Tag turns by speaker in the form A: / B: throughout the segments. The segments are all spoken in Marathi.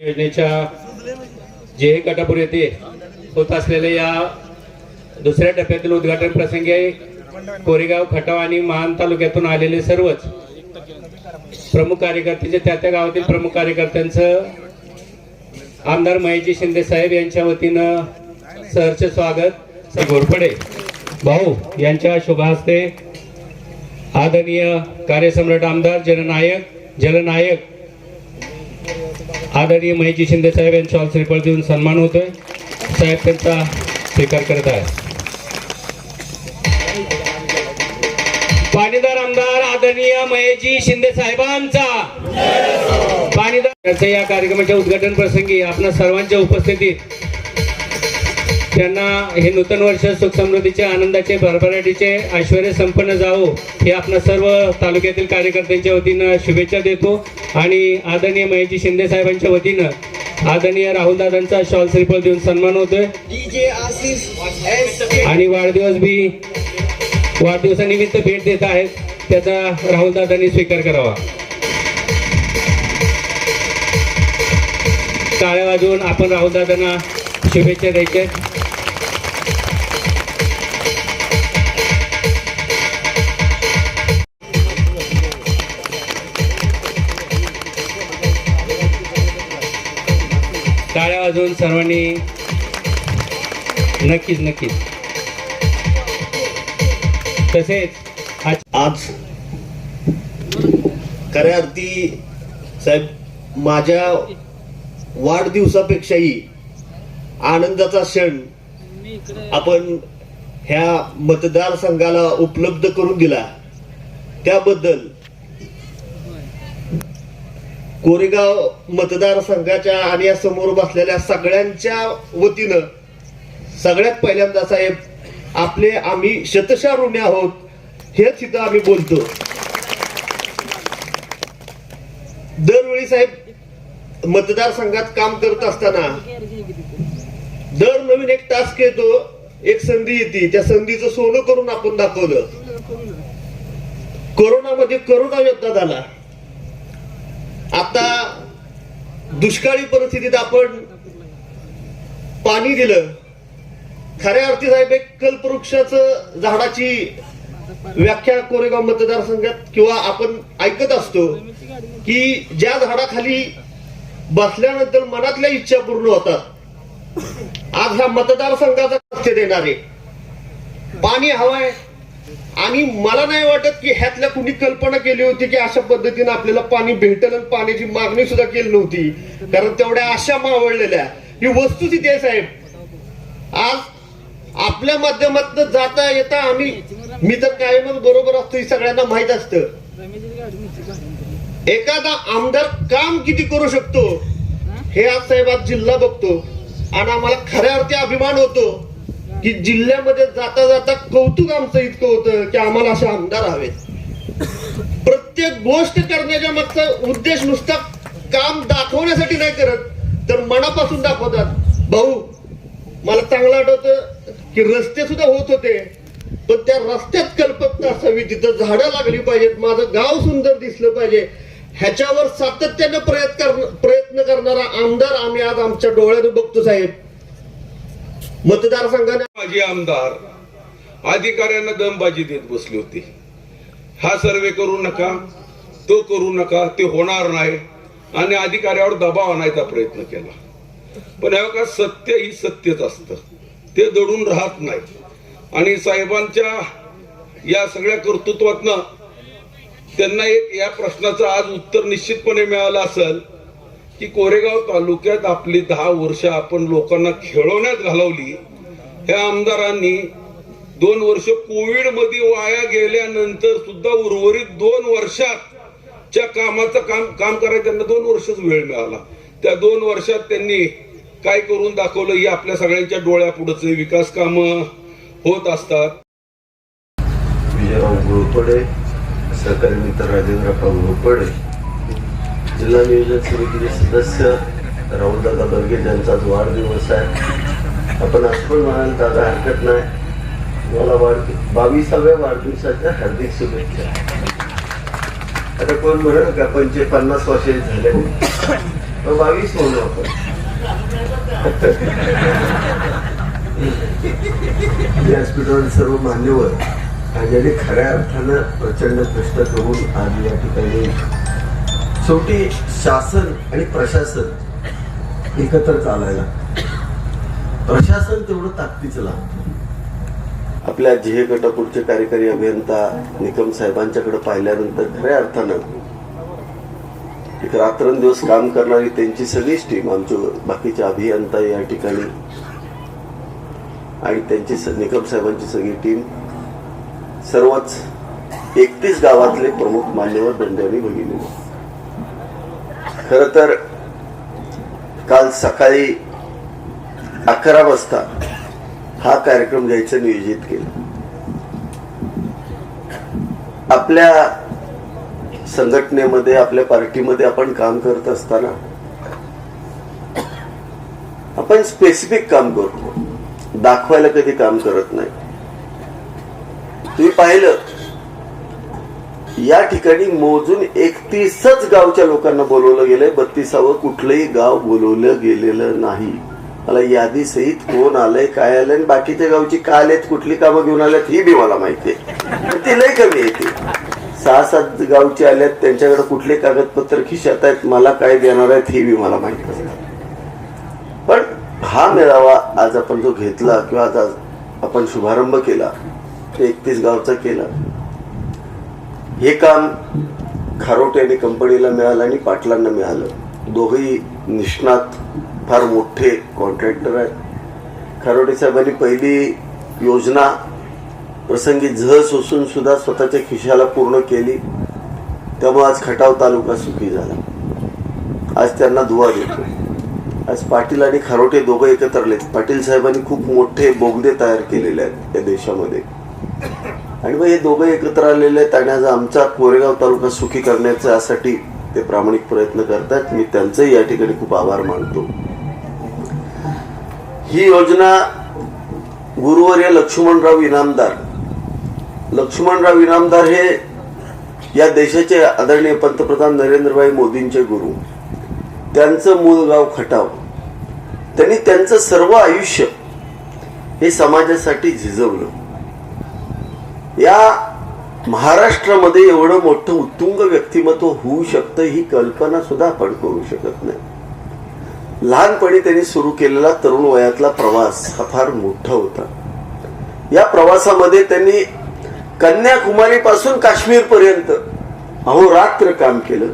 A: योजनेच्या जे कटापूर येथे होत असलेल्या या दुसऱ्या टप्प्यातील उद्घाटन प्रसंगी कोरेगाव खटाव आणि महान तालुक्यातून आलेले सर्वच प्रमुख कार्यकर्त्याचे त्या त्या गावातील प्रमुख कार्यकर्त्यांचं आमदार महेशजी शिंदे साहेब यांच्या वतीनं सहर्ष स्वागत. घोरपडे भाऊ यांच्या शुभ आदरणीय कार्यसम्राट आमदार जननायक जलनायक आदरणीय महेशजी शिंदे साहेब यांच्या श्रीफळ देऊन सन्मान होतोय. साहेब त्यांचा स्वीकार करत आहे पाणीदार आमदार आदरणीय महेशजी शिंदे साहेबांचा. पाणीदार या कार्यक्रमाच्या उद्घाटन प्रसंगी आपल्या सर्वांच्या उपस्थितीत त्यांना हे नूतन वर्ष सुख समृद्धीचे आनंदाचे भरभराटीचे ऐश्वर संपन्न जावो हे आपल्या सर्व तालुक्यातील कार्यकर्त्यांच्या वतीनं शुभेच्छा देतो. आणि आदरणीय महेशजी शिंदे साहेबांच्या वतीनं आदरणीय राहुल दादांचा शॉल श्रीफळ देऊन सन्मान होतोय.
B: डीजे आशिष एस
A: आणि वाढदिवस बी वाढदिवसानिमित्त भेट देत आहेत. त्याचा राहुल दादांनी स्वीकार करावा. टाळ्या वाजवून आपण राहुल दादांना शुभेच्छा द्यायच्या अजून सर्वांनी नक्कीच नक्कीच. तसेच आज
C: आज खऱ्या अर्थी साहेब माझ्या वाढदिवसापेक्षाही आनंदाचा क्षण आपण ह्या मतदारसंघाला उपलब्ध करून दिला. त्याबद्दल कोरेगाव मतदारसंघाच्या आणि या समोर बसलेल्या सगळ्यांच्या वतीनं सगळ्यात पहिल्यांदा साहेब आपले आम्ही शतशारुण्य आहोत हेच इथं आम्ही बोलतो. दरवेळी साहेब मतदारसंघात काम करत असताना दर नवीन एक टास्क येतो एक संधी येते त्या संधीचं सोनं करून आपण दाखवलं. कोरोनामध्ये करोना योद्धा झाला. आता दुष्काळी परिस्थितीत आपण पाणी दिलं. खऱ्या अर्थी साहेब एक कल्पवृक्षाचं झाडाची व्याख्या कोरेगाव मतदारसंघात किंवा आपण ऐकत असतो की ज्या झाडाखाली बसल्यानंतर मनातल्या इच्छा पूर्ण होतात. आज ह्या मतदारसंघाचा देणारे. पाणी हवंय आणि मला नाही वाटत की ह्यातल्या कुणी कल्पना केली होती की अशा पद्धतीने आपल्याला पाणी भेटेल आणि पाण्याची मागणी सुद्धा केली नव्हती. कारण तेवढ्या आशा मावळलेल्या. ही वस्तुस्थिती आहे साहेब. आज आपल्या माध्यमातून जाता येता आम्ही मी तर कायमच बरोबर असतो ही सगळ्यांना माहीत असतं. एखादा आमदार काम किती करू शकतो? हे आज साहेब आज जिल्हा बघतो. आणि आम्हाला खऱ्या अर्थी अभिमान होतो. की जिल्ह्यामध्ये जाता जाता कौतुक आमचं इतकं होतं की आम्हाला असे आमदार हवेत. प्रत्येक गोष्ट करण्याच्या मागचा उद्देश नुसता काम दाखवण्यासाठी नाही करत तर मनापासून दाखवतात भाऊ मला चांगलं आठवतं की रस्ते सुद्धा होत होते पण त्या रस्त्यात कल्पकता असावी तिथं झाडं लागली पाहिजेत माझं गाव सुंदर दिसलं पाहिजे. ह्याच्यावर सातत्यानं प्रयत्न प्रयत्न करणारा आमदार आम्ही आज आमच्या डोळ्यात बघतो साहेब. मतदारसंघाने
D: माजी आमदार अधिकाऱ्यांना दमबाजी देत बसली होती. हा सर्वे करू नका तो करू नका ते होणार नाही. आणि अधिकाऱ्यावर दबाव आणायचा प्रयत्न केला. पण ह्या का सत्य ही सत्यच असतं. ते दडून राहत नाही. आणि साहेबांच्या या सगळ्या कर्तृत्वातनं त्यांना एक या प्रश्नाचं आज उत्तर निश्चितपणे मिळालं असेल. की कोरेगाव तालुक्यात आपली दहा वर्ष आपण लोकांना खेळवण्यात घालवली ह्या आमदारांनी दोन वर्ष कोविडमध्ये वाया गेल्यानंतर सुद्धा उर्वरित दोन वर्षात च्या कामाचं काम काम करायला त्यांना दोन वर्षच वेळ मिळाला. त्या दोन वर्षात त्यांनी काय करून दाखवलं ही आपल्या सगळ्यांच्या डोळ्यापुढचे विकास कामं होत असतात.
E: विजयराव घोरपडे सहकारी मित्र राजेंद्र घोरपडे जिल्हा नियोजन समितीचे सदस्य राहुलदादा बर्गे यांचा आज वाढदिवस आहे. आपण असं पण म्हणाल दादा हरकत नाही. मला वाढ बावीसाव्या वाढदिवसाच्या हार्दिक शुभेच्छा. आता कोण म्हणाल का पंचे पन्नास वर्षे झाले? पण बावीस म्हणू आपण. हॉस्पिटल सर्व मान्यवर आणि खऱ्या अर्थानं प्रचंड कष्ट करून आज या ठिकाणी शेवटी शासन आणि प्रशासन एकत्र चालायला. प्रशासन तेवढं ताकदीचं लागतं. आपल्या जिहे गटापूरचे कार्यकारी अभियंता निकम साहेबांच्याकडे पाहिल्यानंतर खऱ्या अर्थानं एक रात्रंदिवस काम करणारी त्यांची सगळीच टीम आमचे बाकीचे अभियंता या ठिकाणी आणि त्यांची निकम साहेबांची सगळी टीम सर्वच एकतीस गावातले प्रमुख मान्यवर दंडवणी भगिनी खर तर काल सकाळी अकरा वाजता हा कार्यक्रम घ्यायचं नियोजित केलं. आपल्या संघटनेमध्ये आपल्या पार्टीमध्ये आपण काम करत असताना आपण स्पेसिफिक काम करतो. दाखवायला कधी काम करत नाही. तुम्ही पाहिलं या ठिकाणी मोजून एकतीसच गावच्या लोकांना बोलवलं गेलंय. बत्तीसावं कुठलंही गाव बोलवलं गेलेलं नाही. मला यादी सहित कोण आलंय काय आलंय आणि बाकीच्या गावची का आलेत कुठली कामं घेऊन आल्यात ही बी मला माहिती आहे. ती लय कमी येते सहा सात गावचे आल्यात त्यांच्याकडे कुठले कागदपत्र खिशात आहेत मला काय देणार आहेत ही बी मला माहीत असतं पण हा मेळावा आज आपण जो घेतला किंवा आज आज आपण शुभारंभ केला एकतीस गावचा केला. हे काम खारोटे आणि कंपनीला मिळालं आणि पाटलांना मिळालं. दोघही निष्णात फार मोठे कॉन्ट्रॅक्टर आहेत. खारोटे साहेबांनी पहिली योजना प्रसंगी झ सोसून सुद्धा स्वतःच्या खिशाला पूर्ण केली. त्यामुळे आज खटाव तालुका सुखी झाला. आज त्यांना दुवा देतो आज पाटील आणि खारोटे दोघं एकत्रलेत पाटील साहेबांनी खूप मोठे बोगदे तयार केलेले आहेत या देशामध्ये. आणि मग हे दोघं एकत्र आलेले आहेत आणि आज आमचा कोरेगाव तालुका सुखी करण्याच्यासाठी ते प्रामाणिक प्रयत्न करतात. मी त्यांचंही या ठिकाणी खूप आभार मानतो. ही योजना गुरुवर्य लक्ष्मणराव इनामदार. लक्ष्मणराव इनामदार हे या देशाचे आदरणीय पंतप्रधान नरेंद्रभाई मोदींचे गुरु. त्यांचं मूळ गाव खटाव. त्यांनी त्यांचं सर्व आयुष्य हे समाजासाठी झिजवलं. या महाराष्ट्रामध्ये एवढं मोठं उत्तुंग व्यक्तिमत्व होऊ शकतं ही कल्पना सुद्धा आपण करू शकत नाही. लहानपणी त्यांनी सुरू केलेला तरुण वयातला प्रवास हा फार मोठा होता. या प्रवासामध्ये त्यांनी कन्याकुमारीपासून काश्मीरपर्यंत अहोरात्र काम केलं.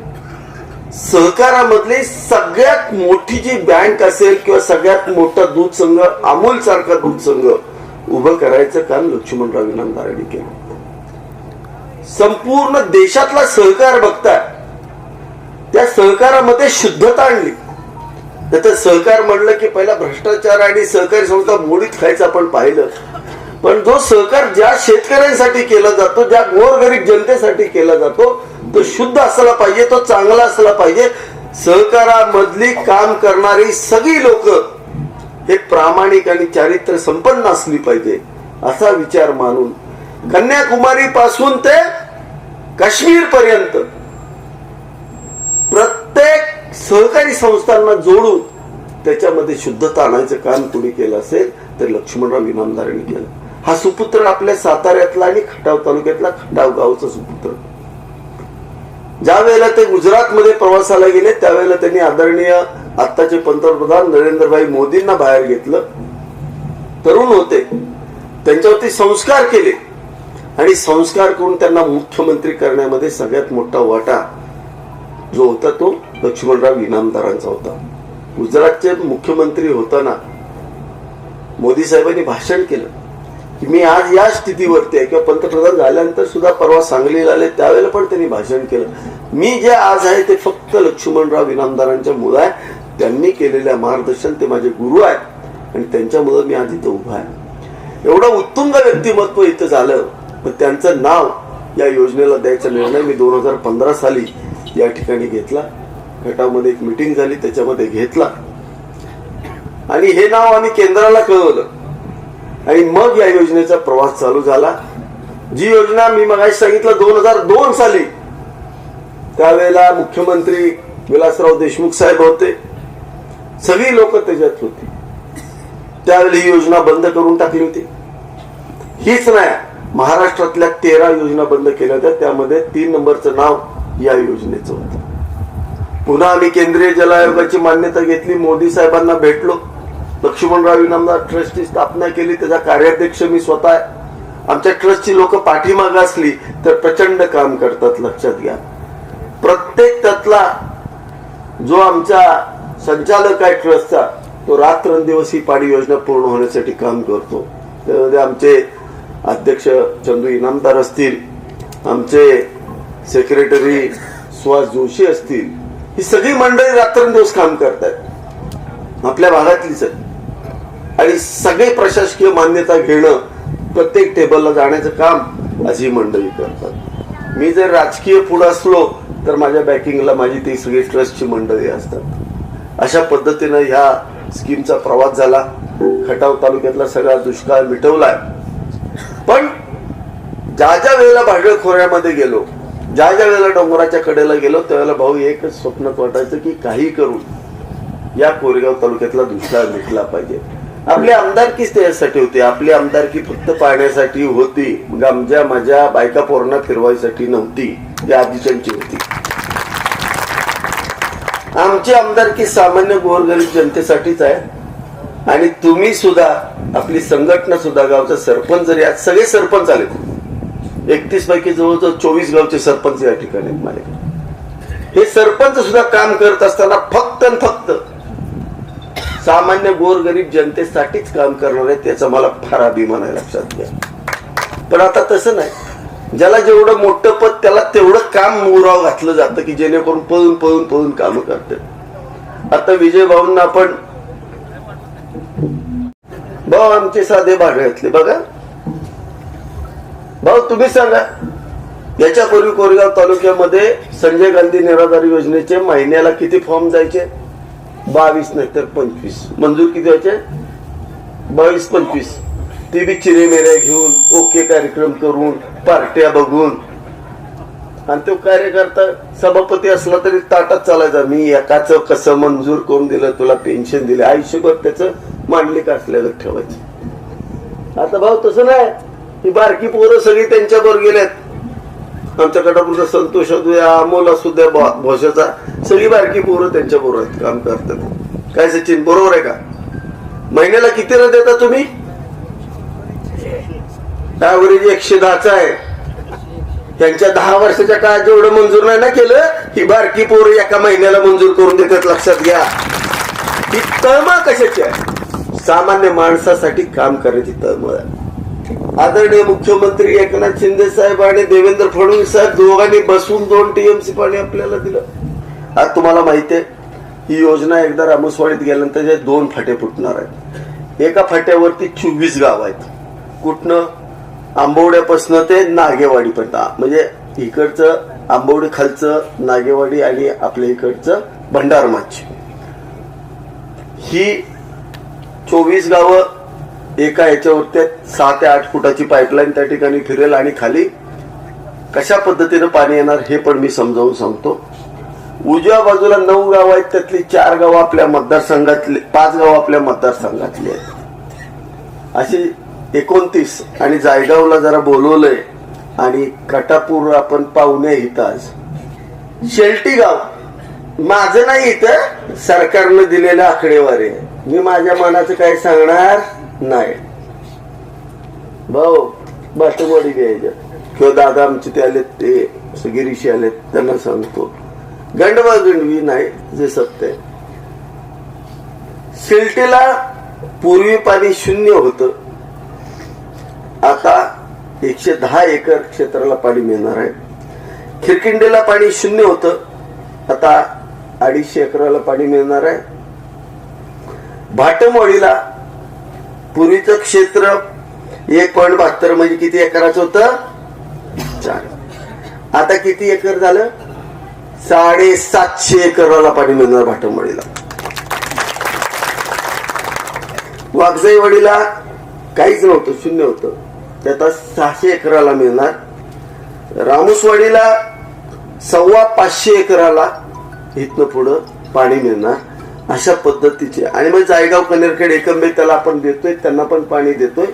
E: सहकारामधली सगळ्यात मोठी जी बँक असेल किंवा सगळ्यात मोठा दूध संघ अमूल सारखा दूध संघ उभं करायचं काम लक्ष्मणराव इनामदारांनी केलं. संपूर्ण देशातला सहकार बघताय. त्या सहकारामध्ये शुद्धता आणली. त्याचं सहकार म्हणलं की पहिला भ्रष्टाचार आणि सहकारी संस्था मोडीत खायचं आपण पाहिलं. पण जो सहकार ज्या शेतकऱ्यांसाठी केला जातो ज्या गोरगरीब जनतेसाठी केला जातो तो शुद्ध असला पाहिजे तो चांगला असला पाहिजे. सहकारामधली काम करणारी सगळी लोक हे प्रामाणिक आणि चारित्र्य संपन्न असली पाहिजे असा विचार मानून कन्याकुमारी पासून ते काश्मीर पर्यंत प्रत्येक सहकारी संस्थांना जोडून त्याच्यामध्ये शुद्धता आणायचं काम कुणी केलं असेल तर लक्ष्मणराव इनामदारांनी केलं. हा सुपुत्र आपल्या साताऱ्यातला आणि खटाव तालुक्यातला खटाव गावचा सुपुत्र. ज्या वेळेला ते गुजरात मध्ये प्रवासाला गेले त्यावेळेला त्यांनी आदरणीय आत्ताचे पंतप्रधान नरेंद्रभाई मोदींना बाहेर घेतलं. तरुण होते. त्यांच्यावरती संस्कार केले. आणि संस्कार करून त्यांना मुख्यमंत्री करण्यामध्ये सगळ्यात मोठा वाटा जो होता तो लक्ष्मणराव इनामदारांचा होता. गुजरातचे मुख्यमंत्री होताना मोदी साहेबांनी भाषण केलं. की मी आज या स्थितीवरती आहे किंवा पंतप्रधान झाल्यानंतर सुद्धा परवा सांगलीला आले त्यावेळेला पण त्यांनी भाषण केलं. मी जे आज आहे ते फक्त लक्ष्मणराव इनामदारांच्या मुळे आहे. त्यांनी केलेल्या मार्गदर्शन ते माझे गुरु आहेत आणि त्यांच्यामुळे मी आज इथं उभा आहे. एवढं उत्तुंग व्यक्तिमत्व इथं झालं पण त्यांचं नाव या योजनेला द्यायचा निर्णय मी दोन हजार पंधरा साली या ठिकाणी घेतला. गटामध्ये एक मिटिंग झाली त्याच्यामध्ये घेतला. आणि हे नाव आम्ही केंद्राला कळवलं. आणि मग या योजनेचा प्रवास चालू झाला. जी योजना मी मग सांगितलं दोन हजार दोन साली. त्यावेळेला मुख्यमंत्री विलासराव देशमुख साहेब होते. सगळी लोक त्याच्यात होती. त्यावेळी ही योजना बंद करून टाकली होती. हीच नाही महाराष्ट्रातल्या तेरा योजना बंद केल्या होत्या त्यामध्ये तीन नंबरचं नाव या योजनेचं होतं. पुन्हा आम्ही केंद्रीय जल आयोगाची मान्यता घेतली मोदी साहेबांना भेटलो. लक्ष्मणराव इनामदार ट्रस्टची स्थापना केली त्याचा कार्याध्यक्ष मी स्वतः. आहे आमच्या ट्रस्टची लोक पाठीमागं असली तर प्रचंड काम करतात लक्षात घ्या. प्रत्येक त्यातला जो आमचा संचालक आहे ट्रस्टचा तो रात्रंदिवस ही पाणी योजना पूर्ण होण्यासाठी काम करतो. त्यामध्ये आमचे अध्यक्ष चंदू इनामदार असतील आमचे सेक्रेटरी सुहास जोशी असतील ही सगळी मंडळी रात्रंदिवस काम करतात आपल्या भागातलीच आहे आणि सगळे प्रशासकीय मान्यता घेणं प्रत्येक टेबलला जाण्याचं काम अशी मंडळी करतात. मी जर राजकीय पुढे असलो तर माझ्या बॅकिंगला माझी ती सगळी ट्रस्टची मंडळी असतात. अशा पद्धतीनं ह्या स्कीमचा प्रवास झाला. खटाव तालुक्यातला सगळा दुष्काळ मिटवलाय. पण ज्या ज्या वेळेला भाडळ खोऱ्यामध्ये गेलो ज्या ज्या वेळेला डोंगराच्या कडेला गेलो त्यावेळेला भाऊ एकच स्वप्नात वाटायचं की काही करून या कोरेगाव तालुक्यातला दुष्काळ मिटला पाहिजे. आपली आमदारकीच त्याच्यासाठी होती? आपली आमदारकी फक्त पाहण्यासाठी होती? गमजा माझ्या बायका पोरांना फिरवायसाठी नव्हती. या आधीच्यांची होती. आमची आमदारकी सामान्य गोरगरीब जनतेसाठीच आहे. आणि तुम्ही सुद्धा आपली संघटना सुद्धा गावचा सरपंच जरी आज सगळे सरपंच आले एकतीस पैकी जवळजवळ चोवीस गावचे सरपंच या ठिकाणी आहेत माझ्याकडे हे सरपंच सुद्धा काम करत असताना फक्त आणि फक्त सामान्य गोरगरीब जनतेसाठीच काम करणार आहे त्याचा मला फार अभिमान आहे लक्षात घ्या. पण आता तसं नाही. ज्याला जेवढं मोठं पद त्याला तेवढं काम मुराव घातलं जातं की जेणेकरून पळून पळून पळून काम करतात आता विजय भाऊंना आपण भाऊ आमचे साधे भाडळ्यातले बघा. भाऊ तुम्ही सांगा. याच्यापूर्वी कोरेगाव तालुक्यामध्ये संजय गांधी निराधार योजनेचे महिन्याला किती फॉर्म जायचे? बावीस नाही तर पंचवीस. मंजूर किती व्हायचे? बावीस पंचवीस. ते बी चिरेमेऱ्या घेऊन ओके कार्यक्रम करून पार्ट्या बघून. आणि तो कार्यकर्ता सभापती असला तरी ताटात चालायचा मी एकाच कसं मंजूर करून दिलं तुला पेन्शन दिले आयुष्यभर त्याचं मांडलिक असल्याचं ठेवायचं. आता भाऊ तसं नाही. ही बारकी पोरं सगळी त्यांच्यावर गेल्यात आमच्या कटापूरचा संतोष असू द्या अमोल असू द्या भोशाचा सगळी बारकी पोरं त्यांच्या बरोबर आहेत काम करतात. काय सचिन बरोबर आहे का? महिन्याला किती न देता तुम्ही? ॲव्हरेज एकशे दहाचा आहे. त्यांच्या दहा वर्षाच्या काळात जेवढं मंजूर नाही ना केलं ही बारकी पोरं एका महिन्याला मंजूर करून देतात लक्षात घ्या. ही तळमळ कशाची आहे? सामान्य माणसासाठी काम करायची तळमळ आहे. आदरणीय मुख्यमंत्री एकनाथ शिंदे साहेब आणि देवेंद्र फडणवीस साहेब दोघांनी बसून दोन टीएमसी पाणी आपल्याला दिलं. आज तुम्हाला माहिती आहे ही योजना एकदा रामस्वाडीत गेल्यानंतर जे दोन फाटे फुटणार आहेत. एका फाट्यावरती चोवीस गाव आहेत. कुठनं? आंबवड्यापासनं ते नागेवाडी म्हणजे इकडचं आंबवडी खालचं नागेवाडी आणि आपल्या इकडचं भंडारमाची ही चोवीस गावं एका याच्यावरती सहा ते आठ फुटाची पाईपलाईन त्या ठिकाणी फिरेल आणि खाली कशा पद्धतीनं पाणी येणार हे पण मी समजावून सांगतो. उजव्या बाजूला नऊ गाव आहेत. त्यातली चार गावं आपल्या मतदारसंघातली पाच गावं आपल्या मतदारसंघातली आहेत. अशी एकोणतीस. आणि जायगावला जरा बोलवलंय. आणि कटापूर आपण पाहुणे इथं आज. शेल्टी गाव. माझं नाही इथं. सरकारनं दिलेलं आकडेवारी आहे. मी माझ्या मनाचं काही सांगणार नाही. भाऊ बाटवाडी घ्यायच्या किंवा दादा आमचे ते आलेत ते गिरीशी आलेत त्यांना सांगतो. गंडवा गंडवी नाही जे सत्य आहे. शिल्टीला पूर्वी पाणी शून्य होतं. आता एकशे दहा एकर क्षेत्राला पाणी मिळणार आहे. खिरकिंडीला पाणी शून्य होतं. आता अडीचशे एकराला पाणी मिळणार आहे. भाटमोळीला पूर्वीचं क्षेत्र एक पॉईंट बहात्तर म्हणजे किती एकराचं होतं? चार. आता किती एकर झालं? साडेसातशे एकराला पाणी मिळणार भाटमोळीला. वाघजाईवाडीला काहीच नव्हतं शून्य होतं. ते आता सहाशे एकराला मिळणार. रामुसवाडीला सव्वा पाचशे एकराला इथनं पुढं पाणी मिळणार अशा पद्धतीचे. आणि मग जायगाव कनेरखेड एकंबे त्याला आपण देतोय त्यांना पण पाणी देतोय.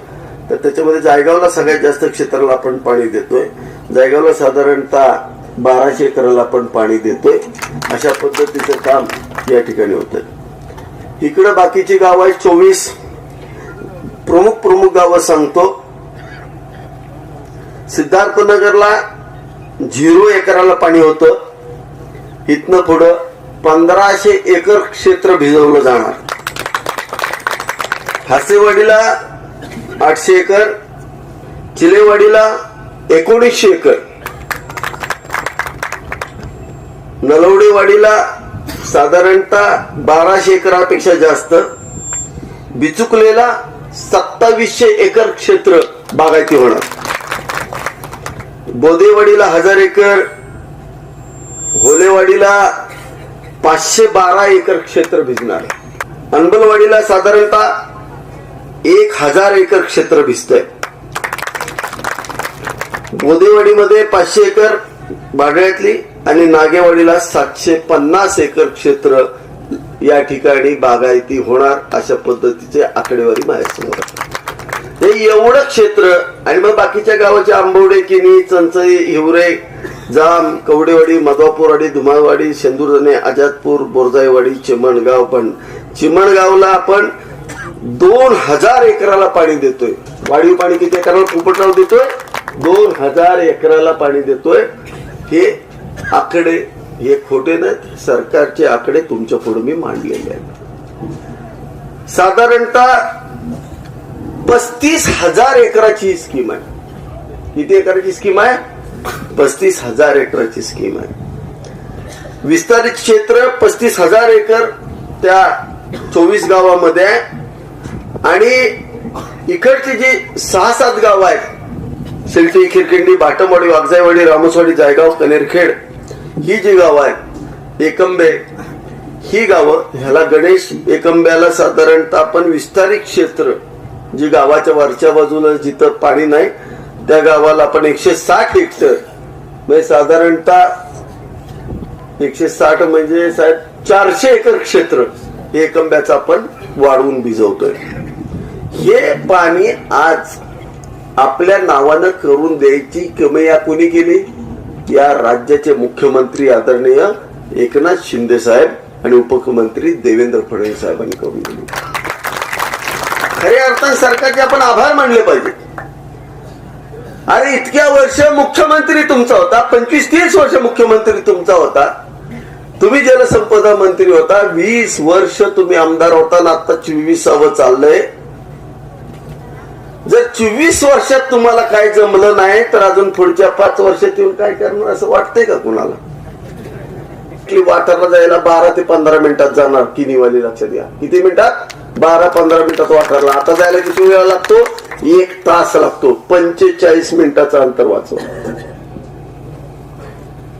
E: तर त्याच्यामध्ये जायगावला सगळ्यात जास्त क्षेत्राला आपण पाणी देतोय. जायगावला साधारणतः बाराशे एकराला आपण पाणी देतोय. अशा पद्धतीचं काम या ठिकाणी होतं इकडं बाकीची गावं आहेत चोवीस प्रमुख प्रमुख गावं सांगतो. सिद्धार्थनगरला झिरो एकराला पाणी होतं. इथनं पुढं पंधराशे एकर क्षेत्र भिजवलं जाणार. हासेवाडीला आठशे एकर चिलेवाडीला एकोणीसशे एकर. नलवडेवाडीला साधारणतः बाराशे एकरापेक्षा जास्त. बिचुकलेला सत्तावीसशे एकर क्षेत्र बागायती होणार. बोदेवाडीला हजार एकर घोलेवाडीला पाचशे बारा एकर क्षेत्र भिजणार अंबलवाडीला साधारणतः एक हजार एकर क्षेत्र भिजतंय बोदेवाडीमध्ये पाचशे एकर बागळ्यातली आणि नागेवाडीला सातशे पन्नास एकर क्षेत्र या ठिकाणी बागायती होणार अशा पद्धतीचे आकडेवारी माझ्यासमोर आहे. हे एवढं क्षेत्र आणि मग बाकीच्या गावाचे आंबवडे किनी चंचई हिवरे जाम कवडेवाडी मधवापूरवाडी धुमाळवाडी शेंदुरजने आजादपूर बोरजाईवाडी चिमणगाव पण. चिमणगावला आपण दोन हजार एकराला पाणी देतोय. वाढीव पाणी किती एकराला पोपटराव देतोय. दोन हजार एकराला पाणी देतोय. हे आकडे हे खोटे नाहीत. सरकारचे आकडे तुमच्यापुढे मी मांडलेले आहेत. साधारणतः पस्तीस हजार एकराची ही स्कीम आहे. किती एकराची स्कीम आहे? पस्तीस हजार एकराची स्कीम आहे. विस्तारित क्षेत्र पस्तीस हजार एकर त्या चोवीस गावामध्ये आहे. आणि इकडची जी सहा सात गाव आहेत शिलटी खिरकिंडी बाटमवाडी वागजाईवाडी रामसवाडी जायगाव कनेरखेड ही जी गावं आहेत एकंबे ही गावं ह्याला गणेश एकंब्याला साधारणतः आपण विस्तारित क्षेत्र जी गावाच्या वरच्या बाजूला जिथं पाणी नाही त्या गावाला आपण एकशे साठ हेक्टर म्हणजे साधारणतः एकशे साठ म्हणजे साहेब चारशे एकर क्षेत्र हे एकंब्याचं आपण वाढवून भिजवतोय. हे पाणी आज आपल्या नावानं करून द्यायची किमया कोणी केली? या राज्याचे मुख्यमंत्री आदरणीय एकनाथ शिंदे साहेब आणि उपमुख्यमंत्री देवेंद्र फडणवीस साहेबांनी करून दिली. खऱ्या अर्थाने सरकारचे आपण आभार मानले पाहिजे. अरे इतक्या वर्ष मुख्यमंत्री तुमचा होता पंचवीस तीस वर्ष मुख्यमंत्री तुमचा होता. तुम्ही जलसंपदा मंत्री होता वीस वर्ष तुम्ही आमदार होता ना आता चोवीसावं चाललंय. जर चोवीस वर्षात तुम्हाला काय जमलं नाही तर अजून पुढच्या पाच वर्षात येऊन काय करणार असं वाटतंय का कुणाला? की जायला बारा ते पंधरा मिनिटात जाणार किनीवाली लक्षात घ्या किती मिनिटात? बारा पंधरा मिनिटात वाटरला आता जायला किती वेळ लागतो? एक तास लागतो. पंचेचाळीस मिनिटाचं अंतर वाचव.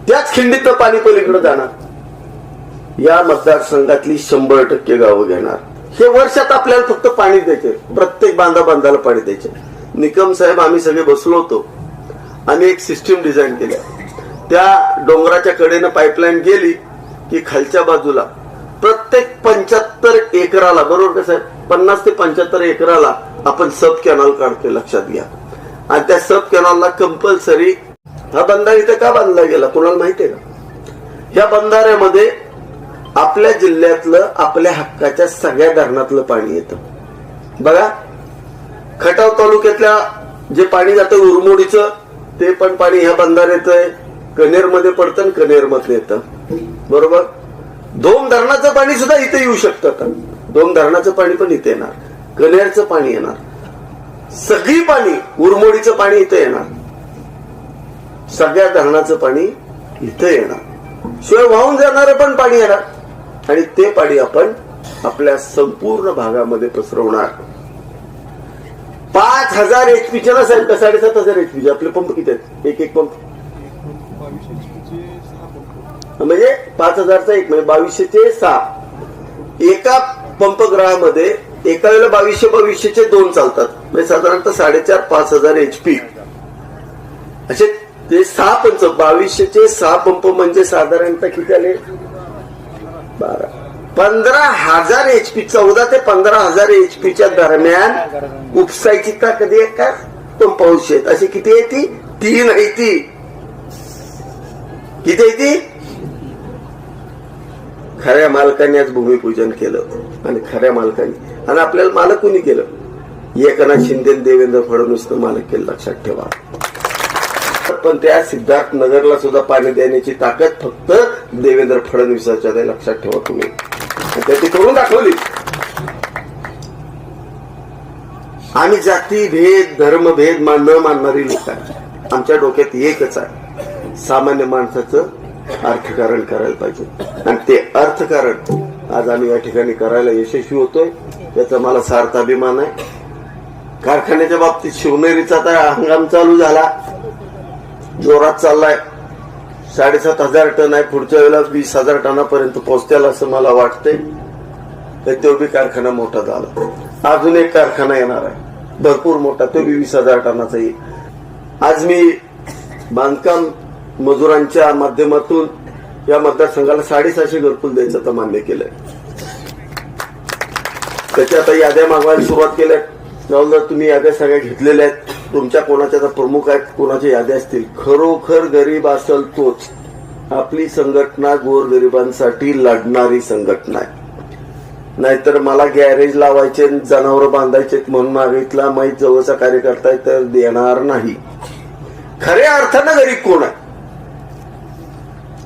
E: त्याच खिंडीत पाणी पलीकडे जाणार. या मतदारसंघातली शंभर टक्के गावं घेणार. हे वर्षात आपल्याला फक्त पाणी द्यायचे. प्रत्येक बांधा बांधाला पाणी द्यायचे. निकम साहेब आम्ही सगळे बसलो होतो. आणि एक सिस्टीम डिझाईन केल्या त्या डोंगराच्या कडेनं पाईपलाईन गेली की खालच्या बाजूला प्रत्येक पंच्याहत्तर एकराला बरोबर कसं आहे पन्नास ते पंच्याहत्तर एकराला आपण सब कॅनल काढतोय लक्षात घ्या. आणि त्या सब कॅनलला कंपल्सरी हा बंधारा इथे का बांधला गेला? कुणाला माहितीये का? या बंधाऱ्यामध्ये आपल्या जिल्ह्यातलं आपल्या हक्काच्या सगळ्या धरणातलं पाणी येतं. बघा खटाव तालुक्यातल्या जे पाणी जातं उरमोडीचं ते पण पाणी ह्या बंधाऱ्यात आहे. कनेरमध्ये पडतं कनेर मधलं येतं. बरोबर? दोन धरणाचं पाणी सुद्धा इथे येऊ शकतं दोन धरणाचं पाणी पण इथे येणार. कनेरचं पाणी येणार. सगळी पाणी उरमोडीचं पाणी इथे येणार. सगळ्या धरणाचं पाणी इथे येणार. शिवाय वाहून जाणारं पण पाणी येणार. आणि ते पाणी आपण आपल्या संपूर्ण भागामध्ये पसरवणार. पाच हजार एचपीच्या ना साहेब साडेसात हजार एचपीचे आपले पंप किती आहेत? एक एक पंप. म्हणजे पाच हजारचा एक म्हणजे बावीसशेचे सहा. एका पंपग्रहामध्ये एका वेळेला बावीसशे बावीसशेचे दोन चालतात. म्हणजे साधारणतः साडेचार पाच हजार एचपी असे ते सहा पंच बावीसशेचे सहा पंप म्हणजे साधारणतः किती आले? बारा. पंधरा हजार एच पी चौदा ते पंधरा हजार एच दरम्यान उपसायची ताकद आहे का? पंप हाऊस आहेत. अशी किती आहे ती? तीन आहे ती. किती आहे ती? खऱ्या मालकाने आज भूमिपूजन केलं आणि खऱ्या मालकाने. आणि आपल्याला मालक कोणी केलं? एकनाथ शिंदे देवेंद्र फडणवीसनं मालक केलं लक्षात ठेवा. पण त्या सिद्धार्थ नगरला सुद्धा पाणी देण्याची ताकद फक्त देवेंद्र फडणवीसाच्या आहे, लक्षात ठेवा तुम्ही. त्याची करून दाखवली. आम्ही जाती भेद धर्मभेद मान न मानणारी लोक आहे आमच्या डोक्यात एकच आहे. सामान्य माणसाचं अर्थकारण करायला पाहिजे. आणि ते अर्थकारण आज आम्ही या ठिकाणी करायला यशस्वी होतोय. त्याचा मला सार्थ अभिमान आहे. कारखान्याच्या बाबतीत शिवनेरीचा आता हंगाम चालू झाला. जोरात चाललाय. साडेसात हजार टन आहे. पुढच्या वेळेला वीस हजार टनापर्यंत पोहोचतील असं मला वाटतंय. तर तो बी कारखाना मोठा झाला. अजून एक कारखाना येणार आहे. भरपूर मोठा. तो बी वीस हजार टनाचा येईल. आज मी बांधकाम मजुरांच्या माध्यमातून या मतदारसंघाला साडेसहाशे घरकुल द्यायचं आता मान्य केलंय. त्याच्या आता याद्या मागवायला सुरुवात केल्या. राहुलदा तुम्ही याद्या सगळ्या घेतलेल्या आहेत. तुमच्या कोणाच्या आता प्रमुख आहेत कोणाच्या याद्या असतील? खरोखर गरीब असल तोच आपली संघटना गोरगरिबांसाठी लढणारी संघटना आहे. नाहीतर मला गॅरेज लावायचे जनावर बांधायचे म्हणून मागितला माहीत जवळचा कार्यकर्ता आहे तर देणार नाही. खऱ्या अर्थानं गरीब कोण आहे?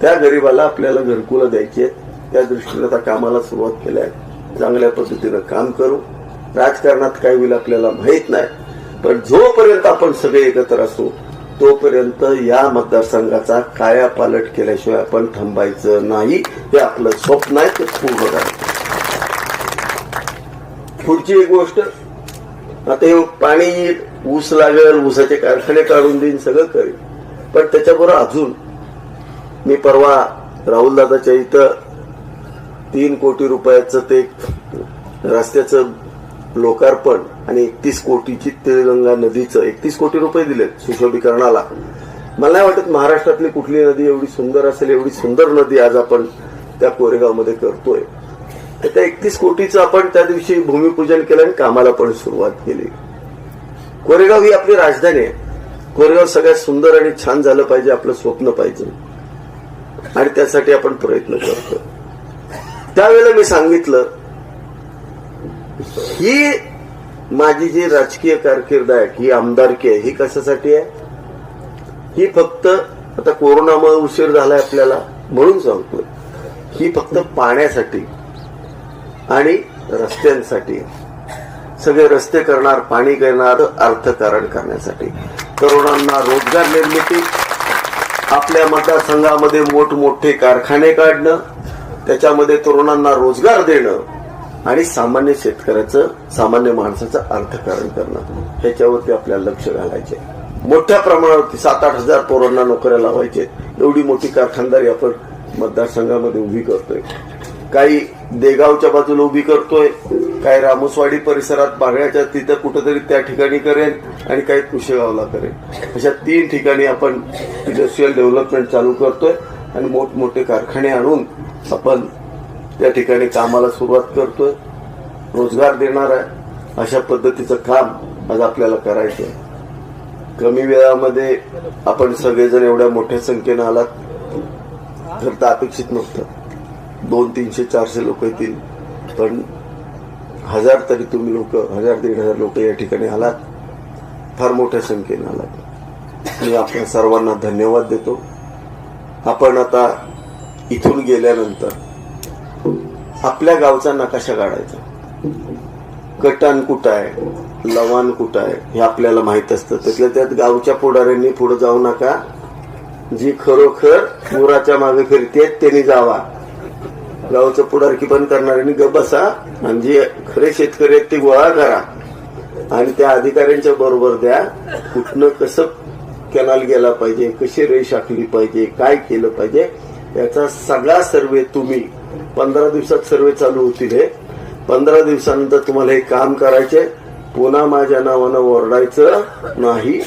E: त्या गरीबाला आपल्याला घरकुलं द्यायची आहेत. त्या दृष्टीने आता कामाला सुरुवात केली आहे. चांगल्या पद्धतीनं काम करू. राजकारणात काय होईल आपल्याला माहीत नाही. पण जोपर्यंत आपण सगळे एकत्र असू तोपर्यंत या मतदारसंघाचा कायापालट केल्याशिवाय आपण थांबायचं नाही. हे आपलं स्वप्न आहे ते पूर्ण करायचं पुढची एक गोष्ट आता हे पाणी ऊस लागेल ऊसाचे कारखाने काढून देईन सगळं करेल पण त्याच्याबरोबर अजून मी परवा राहुल दादाच्या इथं तीन कोटी रुपयाचं ते रस्त्याचं लोकार्पण आणि एकतीस कोटीची तेलगंगा नदीचं एकतीस कोटी रुपये दिलेत सुशोभीकरणाला. मला नाही वाटत महाराष्ट्रातली कुठली नदी एवढी सुंदर असेल एवढी सुंदर नदी आज आपण त्या कोरेगावमध्ये करतोय. त्या एकतीस कोटीचं आपण त्या दिवशी भूमिपूजन केलं आणि कामाला पण सुरुवात केली. कोरेगाव ही आपली राजधानी आहे. कोरेगाव सगळ्यात सुंदर आणि छान झालं पाहिजे आपलं स्वप्न पाहिजे. आणि त्यासाठी आपण प्रयत्न करतो त्यावेळेला मी सांगितलं ही माझी जी राजकीय कारकीर्द आहे ही आमदारकी आहे ही कशासाठी आहे? ही फक्त आता कोरोनामुळे उशीर झालाय आपल्याला म्हणून सांगतो ही फक्त पाण्यासाठी आणि रस्त्यांसाठी. आहे. सगळे रस्ते करणार पाणी करणार अर्थकारण करण्यासाठी. तरुणांना रोजगार निर्मिती आपल्या मतदारसंघामध्ये मोठमोठे कारखाने काढणं त्याच्यामध्ये तरुणांना रोजगार देणं आणि सामान्य शेतकऱ्याचं सामान्य माणसाचं अर्थकारण करणं. ह्याच्यावरती आपल्याला लक्ष घालायचे मोठ्या प्रमाणावरती सात आठ हजार पोरांना नोकऱ्या लावायचे. एवढी मोठी कारखानदारी आपण मतदारसंघामध्ये उभी करतोय. काही देगावच्या बाजूला उभी करतोय. काही रामोसवाडी परिसरात बागळ्याच्या तिथं कुठंतरी त्या ठिकाणी करेन आणि काही कुशेगावला करेन. अशा तीन ठिकाणी आपण इंडस्ट्रीयल डेव्हलपमेंट चालू करतोय आणि मोठमोठे कारखाने आणून आपण त्या ठिकाणी कामाला सुरुवात करतोय. रोजगार देणार आहे. अशा पद्धतीचं काम आज आपल्याला करायचं आहे. कमी वेळामध्ये आपण सगळेजण एवढ्या मोठ्या संख्येनं आलात तर तर अपेक्षित नव्हतं. दोन तीनशे चारशे लोक येतील. पण हजार तरी तुम्ही लोक हजार दीड हजार लोक या ठिकाणी आलात. फार मोठ्या संख्येने आलात. मी आपल्या सर्वांना धन्यवाद देतो. आपण आता इथून गेल्यानंतर आपल्या गावचा नकाशा काढायचा. कटान कुठं आहे? लवान कुठं आहे? हे आपल्याला माहीत असतं. त्यातल्या त्यात गावच्या पुढाऱ्यांनी पुढे जाऊ नका. जी खरोखर मुराच्या मागे फिरते त्यांनी जावा. गावचं पुढारकी पण करणाऱ्यांनी ग बसा. आणि जे खरे शेतकरी आहेत ते गोळा करा. आणि त्या अधिकाऱ्यांच्या बरोबर द्या. कुठनं कसं कॅनाल गेला पाहिजे कशी रेष आखली पाहिजे काय केलं पाहिजे याचा सगळा सर्वे तुम्ही पंधरा दिवसात सर्वे चालू होतील हे. पंधरा दिवसानंतर तुम्हाला हे काम करायचे पुन्हा माझ्या नावानं ओरडायचं नाही.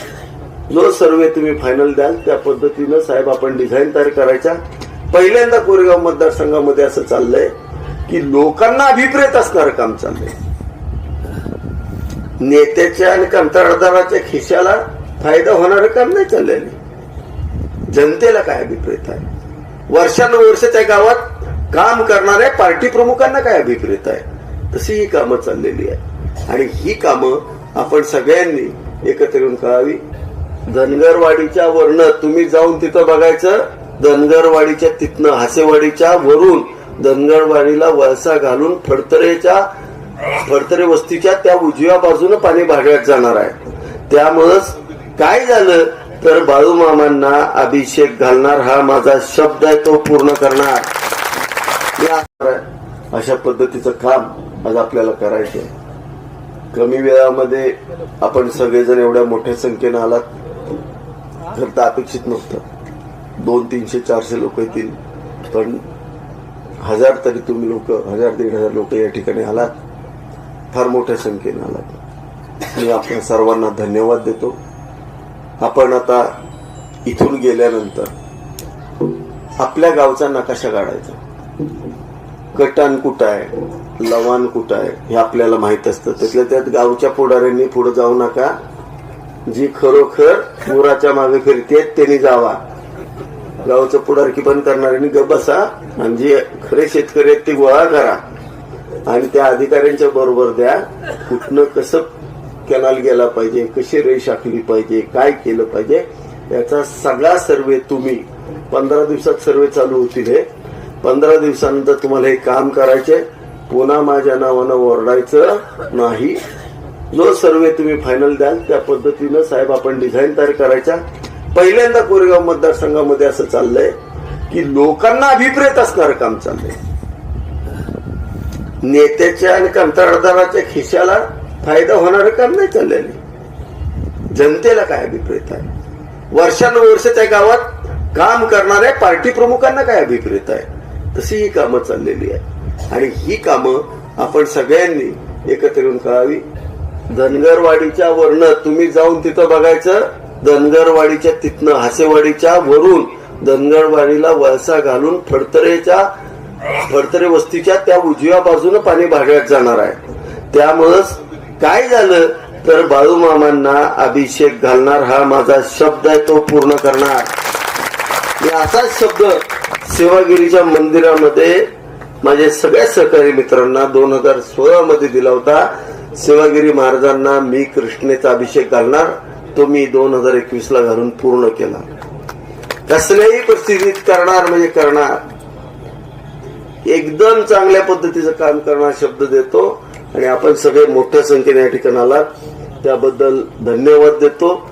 E: जो सर्वे तुम्ही फायनल द्याल त्या पद्धतीनं साहेब आपण डिझाईन तयार करायचा. पहिल्यांदा कोरेगाव मतदारसंघामध्ये असं चाललंय की लोकांना अभिप्रेत असणारं काम चाललंय. नेत्याच्या आणि कंत्राटदाराच्या खिशाला फायदा होणारं काम नाही चाललेलं. जनतेला काय अभिप्रेत आहे? वर्षानुवर्ष त्या गावात काम करणाऱ्या पार्टी प्रमुखांना काय अभिप्रेत आहे? तशी ही कामं चाललेली आहे आणि ही कामं आपण सगळ्यांनी एकत्र येऊन करावी. धनगरवाडीच्या वर्ण तुम्ही जाऊन तिथं बघायचं धनगरवाडीच्या तिथनं हासेवाडीच्या वरून धनगरवाडीला वळसा घालून फडतरेच्या फडतरे वस्तीच्या त्या उजव्या बाजूनं पाणी भागव्यात जाणार आहे. त्यामुळंच काय झालं तर बाळूमामांना अभिषेक घालणार हा माझा शब्द आहे तो पूर्ण करणार. अशा पद्धतीचं काम आज आपल्याला करायचं आहे कमी वेळामध्ये आपण सगळेजण एवढ्या मोठ्या संख्येनं आलात तर अपेक्षित नव्हतं. दोन तीनशे चारशे लोक येतील. पण हजार तरी तुम्ही लोक हजार दीड हजार लोक या ठिकाणी आलात. फार मोठ्या संख्येने आलात. मी आपल्या सर्वांना धन्यवाद देतो. आपण आता इथून गेल्यानंतर आपल्या गावचा नकाशा काढायचा? कटान कुठं आहे? लवान कुठं आहे? हे आपल्याला माहीत असतं. त्यातल्या त्यात गावच्या पुढाऱ्यांनी पुढे जाऊ नका. जी खरोखर पुराच्या मागे फिरते त्यांनी जावा. गावचं पुढारकी पण करणाऱ्यांनी ग बसा. आणि जे खरे शेतकरी आहेत ते गोळा करा. आणि त्या अधिकाऱ्यांच्या बरोबर द्या. कुठनं कसं कॅनाल गेला पाहिजे कशी रेष आखली पाहिजे काय केलं पाहिजे याचा सगळा सर्वे तुम्ही पंधरा दिवसात सर्वे चालू होतील हे. पंधरा दिवसानंतर तुम्हाला हे काम करायचे. पुन्हा माझ्या नावानं ओरडायचं नाही. जो सर्वे तुम्ही फायनल द्याल त्या पद्धतीनं साहेब आपण डिझाईन तयार करायच्या पहिल्यांदा कोरेगाव मतदारसंघामध्ये असं चाललंय की लोकांना अभिप्रेत असणारं काम चाललंय. नेत्याच्या आणि कंत्राटदाराच्या खिशाला फायदा होणारं काम नाही चाललेलं. जनतेला काय अभिप्रेत आहे? वर्षानुवर्ष त्या गावात काम करणाऱ्या पार्टी प्रमुखांना काय अभिप्रेत आहे? तशी ही कामं चाललेली आहे आणि ही कामं आपण सगळ्यांनी एकत्र येऊन करावी. धनगरवाडीच्या वरनं तुम्ही जाऊन तिथं बघायचं धनगरवाडीच्या तिथनं हासेवाडीच्या वरून धनगरवाडीला वळसा घालून फडतरेच्या फडतरे वस्तीच्या त्या उजव्या बाजूनं पाणी भागात जाणार आहे. त्यामुळंच काय झालं? तर बाळूमामांना अभिषेक घालणार हा माझा शब्द आहे तो पूर्ण करणार. मी असाच शब्द सेवागिरीच्या मंदिरामध्ये माझ्या सगळ्या सहकारी मित्रांना दोन हजार सोळा मध्ये दिला होता. सेवागिरी महाराजांना मी कृष्णेचा अभिषेक घालणार. तो मी दोन हजार एकवीस ला घालून पूर्ण केला. कसल्याही परिस्थितीत करणार म्हणजे करणार. एकदम चांगल्या पद्धतीचं काम करणार शब्द देतो आणि आपण सगळे मोठ्या संख्येने या ठिकाणाला त्याबद्दल धन्यवाद देतो.